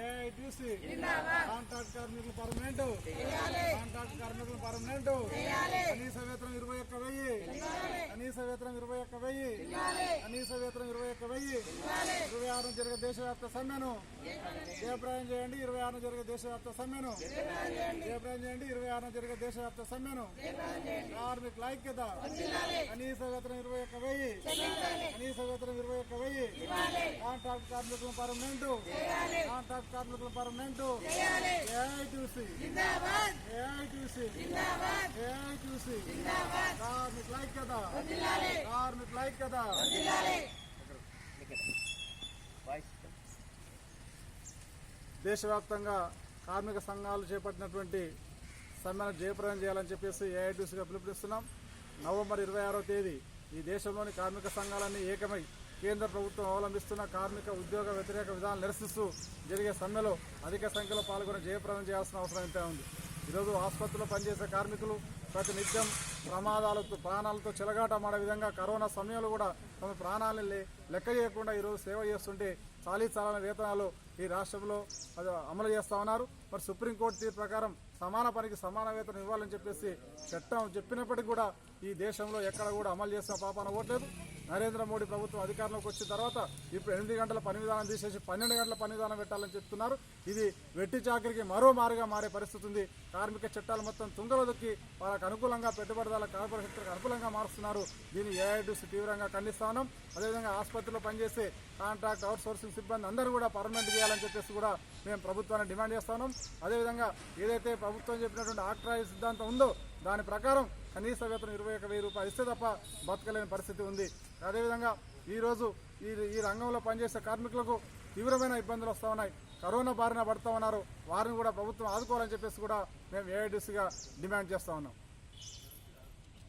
AITC contract కార్మికులు permanent. Contract కార్మికులు permanent. కనీస వేతనం ఇరవై ఒక్క వెయ్యి. కనీస వేతనం ఇరవై ఒక్క వెయ్యి. కనీస వేతనం ఇరవై ఒక్క వెయ్యి. ఇరవై ఆరు జరిగే దేశవ్యాప్త సమ్మెను. జయప్రాయం చేయండి ఇరవై ఆరు జరిగే దేశవ్యాప్త సమ్మెను. జయప్రాయం చేయండి. ఇరవై ఆరు జరిగే దేశవ్యాప్త సమ్మెను. కార్మికుల ఐక్యత కనీస వేతనం ఇరవై ఒక్క వెయ్యి. కనీస వేతనం ఇరవై ఒక్క వెయ్యి. కాంట్రాక్ట్ కార్మికులు పర్మనెంట్. కాంట్రాక్ట్ కార్మికులు పర్మనెంట్. ఏఐటీసీ. ఏఐటీసీ. ఏఐటీసీ. కార్మికుల ఐక్యత. కార్మికుల ఐక్యత. దేశవ్యాప్తంగా కార్మిక సంఘాలు చేపట్టినటువంటి సమ్మెను జయప్రదం చేయాలని చెప్పేసి ఏఐటీసీగా పిలుపునిస్తున్నాం. నవంబర్ ఇరవై ఆరో తేదీ ఈ దేశంలోని కార్మిక సంఘాలన్నీ ఏకమై కేంద్ర ప్రభుత్వం అవలంబిస్తున్న కార్మిక ఉద్యోగ వ్యతిరేక విధానాలు నిరసిస్తూ జరిగే సమ్మెలో అధిక సంఖ్యలో పాల్గొని జయప్రదం చేయాల్సిన అవసరం ఎంత ఉంది. ఈరోజు ఆసుపత్రిలో పనిచేసే కార్మికులు ప్రతినిత్యం ప్రమాదాలతో ప్రాణాలతో చెలగాటమాడే విధంగా కరోనా సమయంలో కూడా తమ ప్రాణాలను లెక్క చేయకుండా ఈరోజు సేవ చేస్తుంటే చాలీ చాలని వేతనాలు ఈ రాష్ట్రంలో అది అమలు చేస్తా ఉన్నారు. మరి సుప్రీంకోర్టు తీర్పు ప్రకారం సమాన పనికి సమాన వేతనం ఇవ్వాలని చెప్పేసి చట్టం చెప్పినప్పటికీ కూడా ఈ దేశంలో ఎక్కడ కూడా అమలు చేసిన పాపాన ఓట్లేదు. నరేంద్ర మోడీ ప్రభుత్వం అధికారంలోకి వచ్చిన తర్వాత ఇప్పుడు ఎనిమిది గంటల పని విధానం తీసేసి పన్నెండు గంటల పని విధానం పెట్టాలని చెప్తున్నారు. ఇది వెట్టి చాకరికి మరో మారుగా మారే పరిస్థితి ఉంది. కార్మిక చట్టాలు మొత్తం తుంగలో దొక్కి వాళ్ళకు అనుకూలంగా పెట్టుబడిదారుల కార్పొరేట్ సెక్టర్కి అనుకూలంగా మారుస్తున్నారు. దీన్ని ఏఐటీసీ తీవ్రంగా ఖండిస్తా ఉన్నాం అదేవిధంగా ఆసుపత్రిలో పనిచేసే కాంట్రాక్ట్ అవుట్ సోర్సింగ్ సిబ్బంది అందరూ కూడా పర్మనెంట్ చేయాలని చెప్పేసి కూడా మేము ప్రభుత్వాన్ని డిమాండ్ చేస్తా అదేవిధంగా ఏదైతే ప్రభుత్వం చెప్పినటువంటి ఆక్ట్రాయ సిద్ధాంతం ఉందో దాని ప్రకారం కనీస వేతనం ఇరవై ఒక వెయ్యి రూపాయలు ఇస్తే తప్ప బతకలేని పరిస్థితి ఉంది. అదేవిధంగా ఈరోజు ఈ ఈ రంగంలో పనిచేసే కార్మికులకు తీవ్రమైన ఇబ్బందులు వస్తూ ఉన్నాయి. కరోనా బారిన పడుతూ ఉన్నారు. వారిని కూడా ప్రభుత్వం ఆదుకోవాలని చెప్పేసి కూడా మేము ఏఐడిసిగా డిమాండ్ చేస్తూ ఉన్నాం.